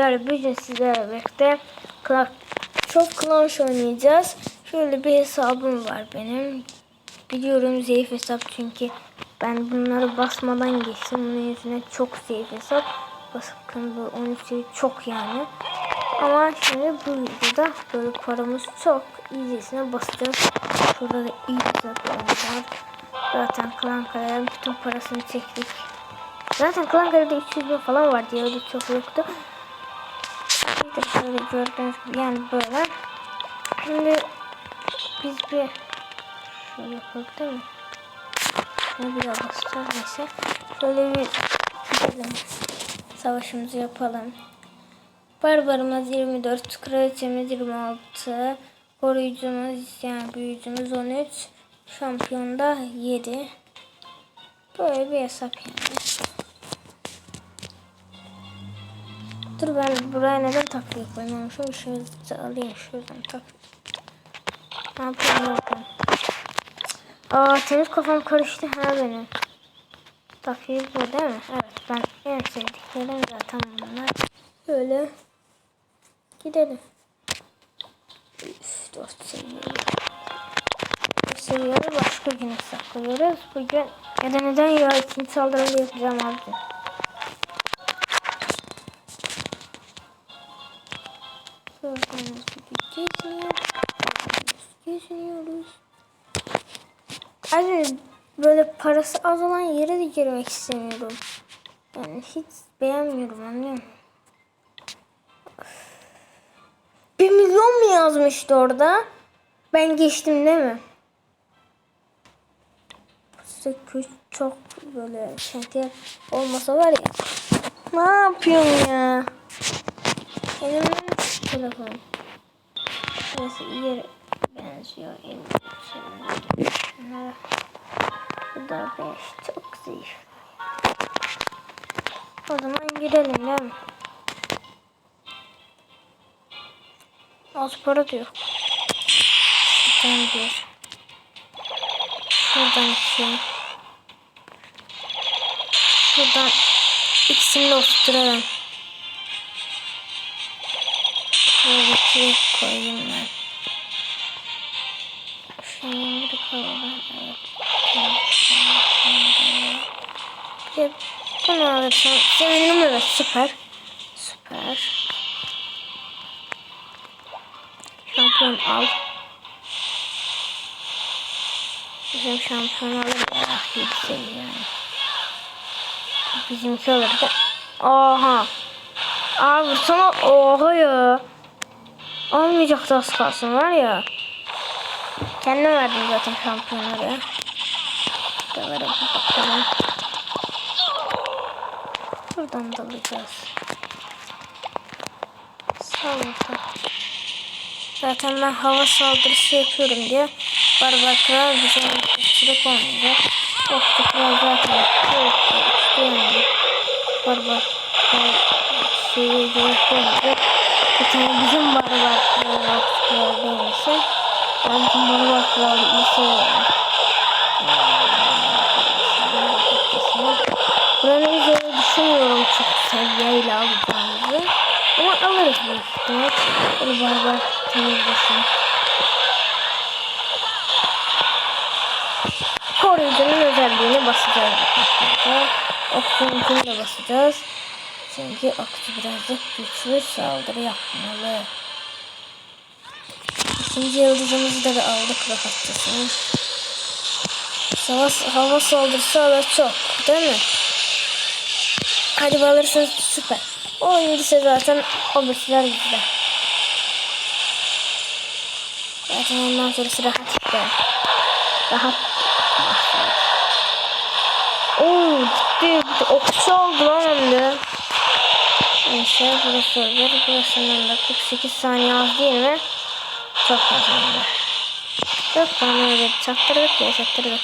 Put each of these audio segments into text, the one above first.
Yani bugün sizlerle birlikte çok Clash oynayacağız. Şöyle bir hesabım var benim. Biliyorum zayıf hesap çünkü ben bunları basmadan geçtim. Bunun yüzüne çok zayıf hesap. Basıkın bu 13 seviye çok yani. Ama şimdi bu videoda böyle paramız çok iyicesine basacağız. Şurada da iyi hesaplarımız var. Zaten Klan Kale'den bütün parasını çektik. Zaten Klan Kale'de 300 bin falan var diye öyle çok yoktu. İşte şöyle gördüğünüz gibi yani böyle. Şimdi biz bir şöyle yapalım değil mi? Şunu bir daha basacağız neyse. Şöyle bir gidelim. Savaşımızı yapalım. Barbarımız 24, kraliçemiz 26, koruyucumuz yani büyücümüz 13, şampiyonda 7. Böyle bir hesap yani. Dur ben buraya neden takviye koymamışım? Şöyle alayım şuradan tak. Ne yapayım yapayım. Aa temiz kafam karıştı ha benim. Takviye bu değil mi? Evet ben en sevdiklerim zaten bunlar. Böyle gidelim. Üf, 4 seviye. 4 seviyeleri başka güne saklıyoruz. Bugün ya da neden ya ikinci saldırımda yapacağım abi. Böyle parası az olan yere de girmek istemiyorum. Yani hiç beğenmiyorum anlıyor musun? Bir milyon mu yazmıştı orada? Ben geçtim değil mi? Sıkı çok böyle şantiyer olmasa var ya. Ne yapıyorum ya? Elimden telefon. Burası iyi benziyor. Elimde Bunlara. Bu da beş. Çok zayıf. O zaman girelim değil mi? Az para diyor. Şuradan bir. Şuradan iki. Şuradan ikisini de oturturalım. Şöyle iki koyayım ben. Bir kalalım. Evet. Tamam, tamam, tamam. De bunu alırsam sevinirim evet süper. Süper. Şampiyon al. Bizim şampiyon alır ya. Yüksek yani. Bizimki alır da. Oha. Abi sana oha ya. Almayacaktı az kalsın var ya. Kendim verdim zaten şampiyonları bir bakalım. Buradan da alacağız. Sağ olun. Zaten ben hava saldırısı yapıyorum diye Barbar Kral bize sürekli olmayacak. Oktu Kral zaten yok. İşte yani. Barbar Kral şeyi göstermeyecek. Bir tane bizim Barbar Kral Kral değilse ben bizim Barbar Kral'ı iyi seviyorum. Buranı biz düşünmüyorum çok seviyeyle alacağımızı. Ama alırız büyük ihtimal. Böyle barbar temizlesin. Koruyucunun özelliğini basacağız. Okçununkini de basacağız. Çünkü okçu birazcık güçlü saldırı yapmalı. İkinci yıldızımızı da aldık rahatçasına. Savaş, hava saldırısı alır çok değil mi? Hadi alırsanız süper. O İngilizce zaten o bitkiler bizde. Zaten ondan sonrası rahat işte. Rahat. Oo gitti. gitti. Okçu oldu lan hem de. Neyse burası olur. Burasından da 48 saniye az değil mi? Çok fazla. Yok bana öyle çaktırdık ya çaktırdık.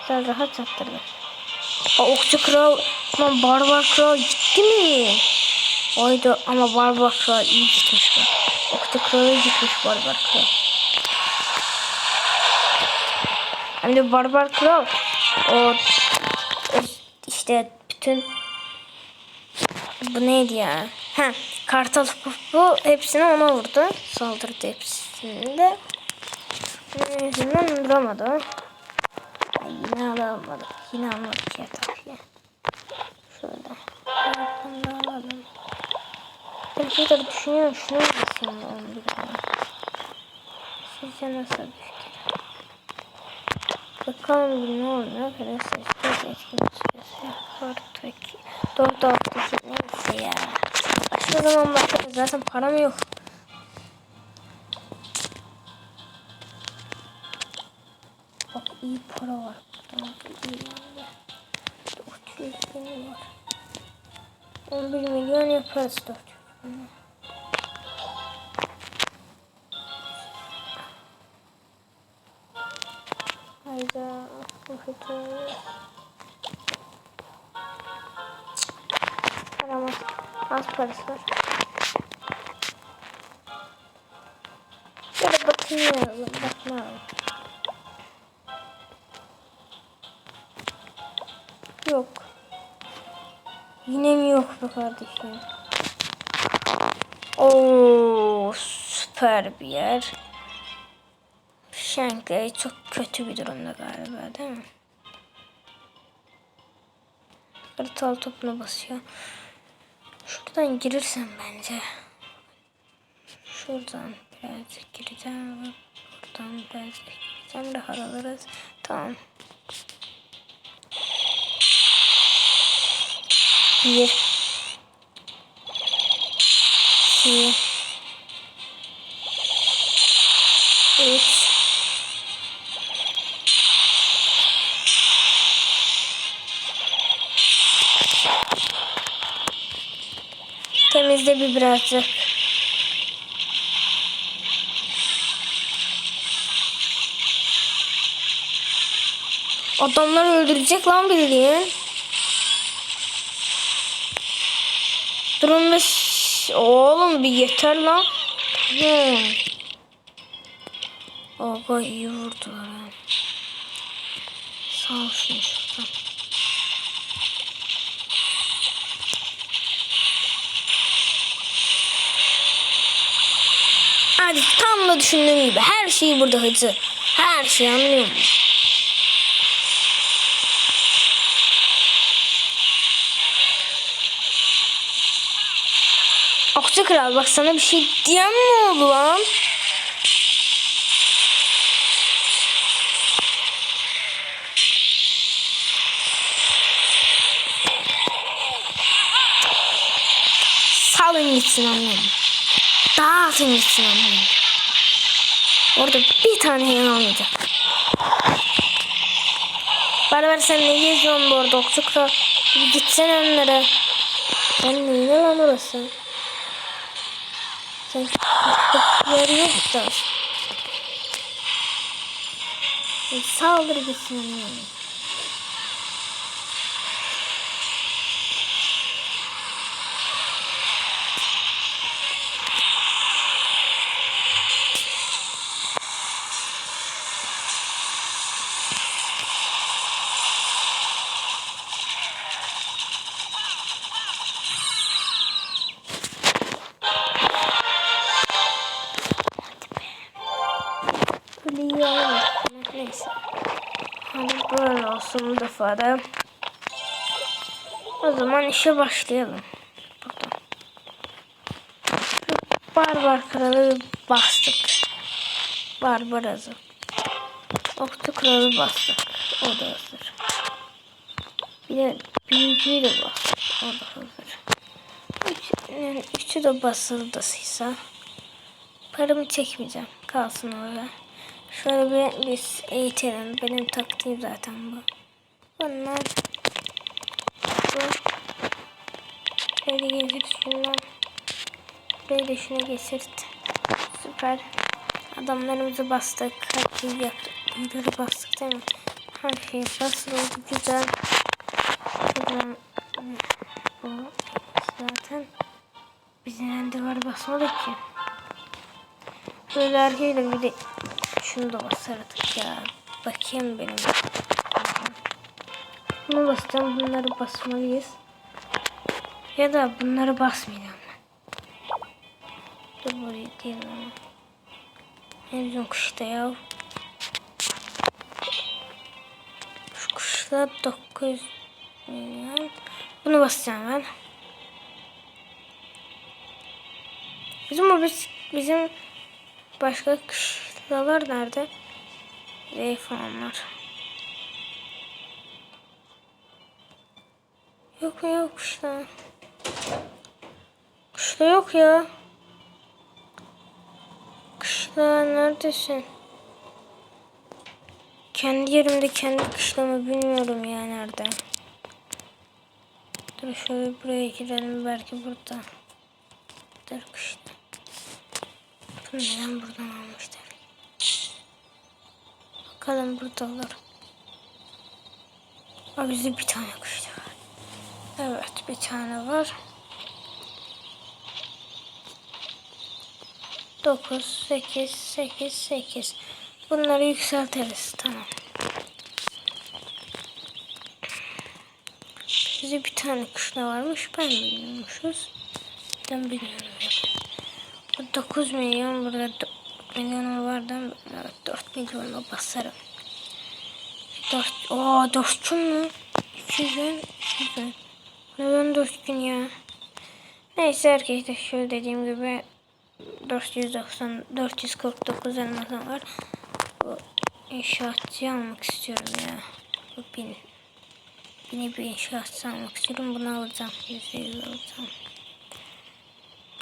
Güzel rahat çaktırdık. Aa, okçu kral, lan barbar kral gitti mi? Oydu ama barbar kral iyi gitmiş be. Okçu kralı gitmiş barbar kral. Hem de barbar kral o, işte bütün bu neydi ya? Ha, kartal bu hepsini ona vurdu. Saldırdı hepsini de. Yüzünden vuramadı. Ay, yine alamadı. Yine almadık ya tabii. Şöyle. Bunu alalım. Ben şurada düşünüyorum. Şunu basayım ben bir tane? Sizce nasıl bir fikir? Bakalım bir ne oluyor. Biraz sesli etkin süresi. Dörtteki. Dört alttaki neyse ya. Başka zaman bakarız. Zaten param yok. Bak iyi para var. Burada iyi yani. 400 bin var. 11 milyon yaparız 400 bin. Hayda. Bu kötü. Param az. Parası var. Şöyle bakmayalım. Bakmayalım. Yok. Yine mi yok be kardeşim? Oo süper bir yer. Shankly çok kötü bir durumda galiba değil mi? Kartal topuna basıyor. Şuradan girirsen bence. Şuradan birazcık gireceğim. Buradan birazcık gireceğim. Rahat alırız. Tamam. Bir. İki. Üç. Temizle bir birazcık. Adamlar öldürecek lan bildiğin. Durun bir ş- Oğlum bir yeter lan. Tamam. Aga iyi vurdular. Sağ olsun. Hadi tam da düşündüğüm gibi. Her şeyi burada hızlı. Her şeyi anlıyor Okçu kral bak sana bir şey diyen mi oldu lan? Salın gitsin annem. Dağıtın gitsin annem. Orada bir tane yan olmayacak. Barbar sen ne geziyorsun bu arada okçu kral? Bir gitsene onlara. Ben neyine lan orası? Sen yer yok da. E, Saldır gitsin da. O zaman işe başlayalım. Buradan. Barbar kralı bastık. Barbar hazır. Oktu kralı bastık. O da hazır. Bir de büyücüyü de bastık. O da hazır. Üç, yani üçü de basıldısıysa paramı çekmeyeceğim. Kalsın öyle. Şöyle bir biz eğitelim. Benim taktiğim zaten bu. Bunlar bu. Böyle gezir şundan. Böyle şuna gesirt. Süper. Adamlarımızı bastık. Her şeyi yaptık. Bunları bastık değil mi? Her şey basıldı. Güzel. Buradan bu zaten biz neden duvar basmadık ki? Böyle arkayla bir de şunu da basardık ya. Bakayım benim. Bunu basacağım. Bunları basmalıyız. Ya da bunları basmayacağım ben. Dur buraya değil ama. Ne bizim kuşta ya. Şu kuşta 9 milyon. Bunu basacağım ben. Bizim o biz, bizim başka kuşlar nerede? Zayıf olanlar. Yok yok kuşta? Kuşta yok ya. Kışla neredesin? Kendi yerimde kendi kışlamı bilmiyorum ya nerede. Dur şöyle buraya girelim belki burada. Dur kışla. Bunu neden buradan almışlar? Bakalım burada olur. Bizde bir tane var. Evet bir tane var. 9, 8, 8, 8. Bunları yükseltiriz. Tamam. Bize bir tane kuşla varmış. Ben bilmiyormuşuz. Ben bilmiyorum. Bu 9 milyon. Burada 4 milyonu vardı. Evet 4 milyonu basarım. 4, ooo 4 gün mü? 2 gün. 2 gün. Neden 4 gün ya? Neyse arkadaşlar şöyle dediğim gibi 490 449 elmasım var. Bu inşaatçı almak istiyorum ya. Bu bin. Yine bir inşaatçı almak istiyorum. Bunu alacağım. Yüzde yüz alacağım.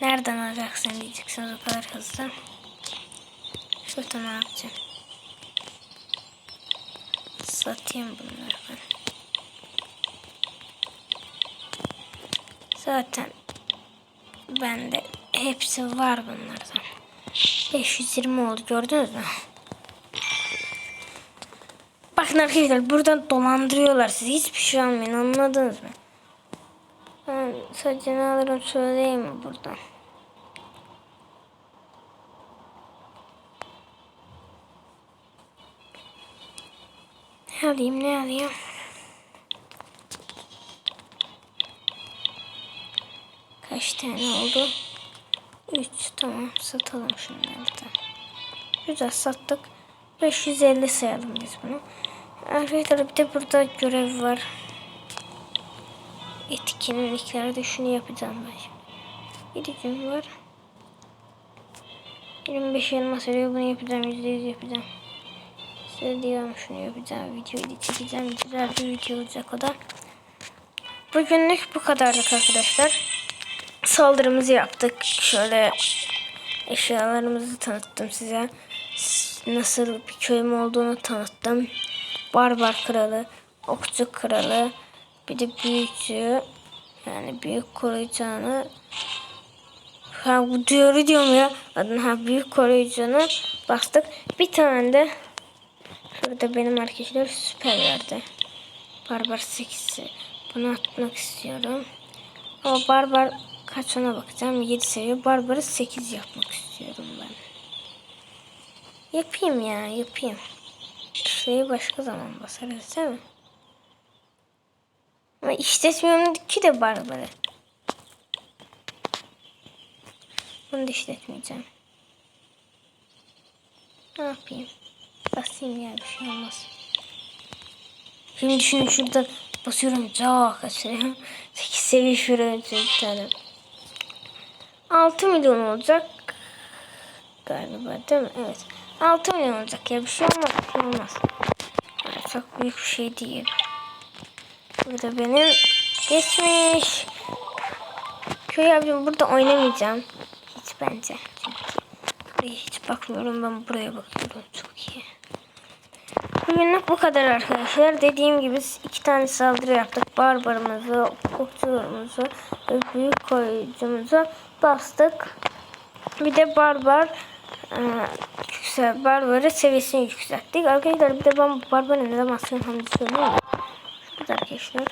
Nereden alacaksın diyeceksiniz o kadar hızlı. Şuradan alacağım. Satayım bunları ben. Zaten bende hepsi var bunlardan. 520 oldu gördünüz mü? Bakın arkadaşlar buradan dolandırıyorlar sizi. Hiçbir şey almayın anladınız mı? Ben ne alırım söyleyeyim mi buradan? Ne alayım ne alayım? Kaç tane oldu? 3 tamam satalım şunları da. Güzel sattık. 550 sayalım biz bunu. Arkadaşlar bir de burada görev var. Etkinliklerde şunu yapacağım ben şimdi. 7 gün var. 25 elmas veriyor bunu yapacağım. %100 yapacağım. Size diyorum şunu yapacağım. Videoyu da çekeceğim. Güzel bir video olacak o da. Bugünlük bu kadarlık arkadaşlar saldırımızı yaptık. Şöyle eşyalarımızı tanıttım size. Nasıl bir köyüm olduğunu tanıttım. Barbar kralı, okçu kralı, bir de büyücü yani büyük koruyucunu ha bu diyor diyorum ya adını ha büyük koruyucunu bastık. Bir tane de şurada benim arkadaşlar süper verdi. Barbar 8'i bunu atmak istiyorum. Ama barbar Kaç ona bakacağım. 7 seviye. Barbar'ı 8 yapmak istiyorum ben. Yapayım ya yapayım. Şurayı başka zaman basarız değil mi? Ama işletmiyorum ki de Barbar'ı. Bunu da işletmeyeceğim. Ne yapayım? Basayım ya bir şey olmaz. Şimdi düşünün şurada basıyorum. Çok kaçırıyorum. 8 seviye şuraya bir tane. 6 milyon olacak. Galiba değil mi? Evet. 6 milyon olacak ya. Bir şey olmaz. Şey olmaz. Yani çok büyük bir şey değil. Burada benim geçmiş. Köy abicim burada oynamayacağım. Hiç bence. Çünkü buraya hiç bakmıyorum. Ben buraya bakıyorum. Çok iyi. Bugünlük bu kadar arkadaşlar. Dediğim gibi iki tane saldırı yaptık. Barbarımızı, okçularımızı ve büyük koyucumuzu bastık. Bir de barbar e, yüksel, barbarı seviyesini yükselttik. Arkadaşlar bir de ben barbarı ne zaman söyleyeyim söyleyeyim? Şurada arkadaşlar.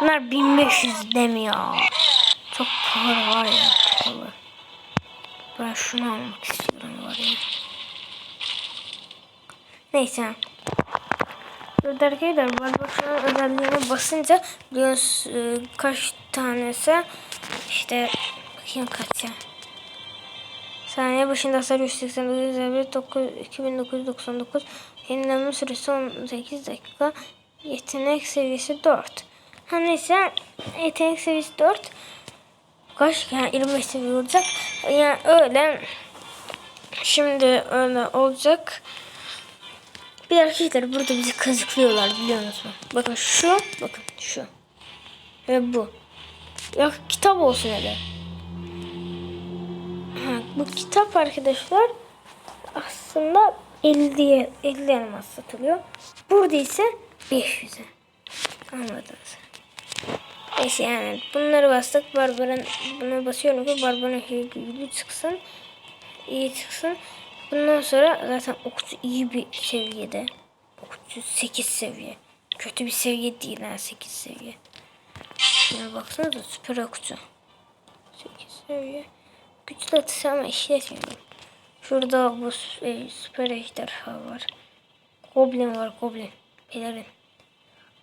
Bunlar 1500 demiyor. Çok pahalı var ya. Pahalı. Ben şunu almak istiyorum var ya. Neyse. Burada arkadaşlar Barbarossa'nın özelliğine basınca biliyorsunuz e, kaç tanesi? İşte bakayım kaç ya. Saniye başında hasar 189 devlet 9 2999 yenilenme süresi 18 dakika. Yetenek seviyesi 4 ha neyse yetenek seviyesi 4 kaç? Yani 25 seviye olacak. Yani öyle. Şimdi öyle olacak bir arkadaşlar burada bizi kazıklıyorlar biliyor musunuz? Bakın şu, bakın şu. Ve bu. Ya kitap olsun hele. Ha, bu kitap arkadaşlar aslında 50'ye 50 elmas satılıyor. Burada ise 500'e. Anladınız. Neyse yani bunları bastık. Barbarın buna basıyorum ki Barbarın gücü çıksın. iyi çıksın. Bundan sonra zaten okçu iyi bir seviyede. Okçu 8 seviye. Kötü bir seviye değil ha 8 seviye. Şimdi baksanıza süper okçu. 8 seviye. Güçlü atışı ama işletmiyorum. Şurada bu e, süper ejderha var. Goblin var goblin. Pelerin.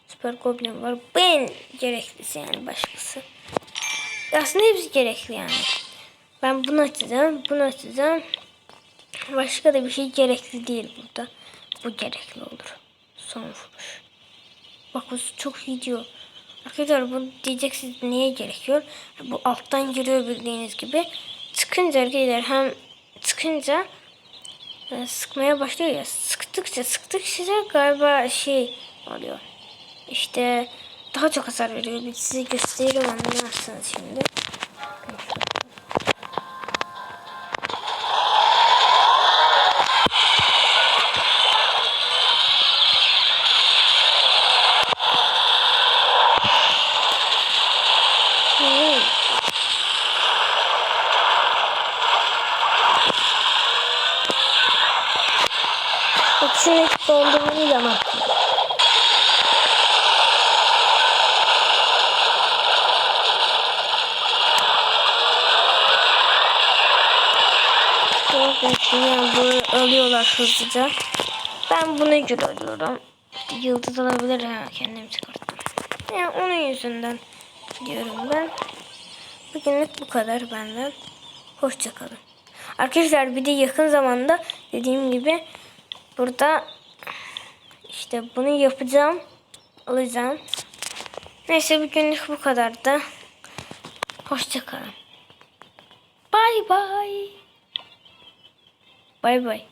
Süper goblin var. Bu en gereklisi yani başkası. Aslında hepsi gerekli yani. Ben bunu açacağım. Bunu açacağım. Başka da bir şey gerekli değil burada. Bu gerekli olur. Son vuruş. Bak bu çok iyi diyor. Arkadaşlar bu diyeceksiniz neye gerekiyor? Bu alttan giriyor bildiğiniz gibi. Çıkınca arkadaşlar hem çıkınca e, sıkmaya başlıyor ya. Sıktıkça sıktıkça galiba şey oluyor. İşte daha çok hasar veriyor. Bir size gösteriyorum anlamazsınız şimdi. Hmm. Bak şunu dondurmanı yamak. Yani böyle alıyorlar hızlıca. Ben bunu görüyorum. Yıldız alabilir ha kendim çıkarttım. Yani onun yüzünden diyorum ben. Bugünlük bu kadar benden. Hoşçakalın. Arkadaşlar bir de yakın zamanda dediğim gibi burada işte bunu yapacağım. Alacağım. Neyse bugünlük bu kadar da. Hoşçakalın. Bay bay. Bay bay.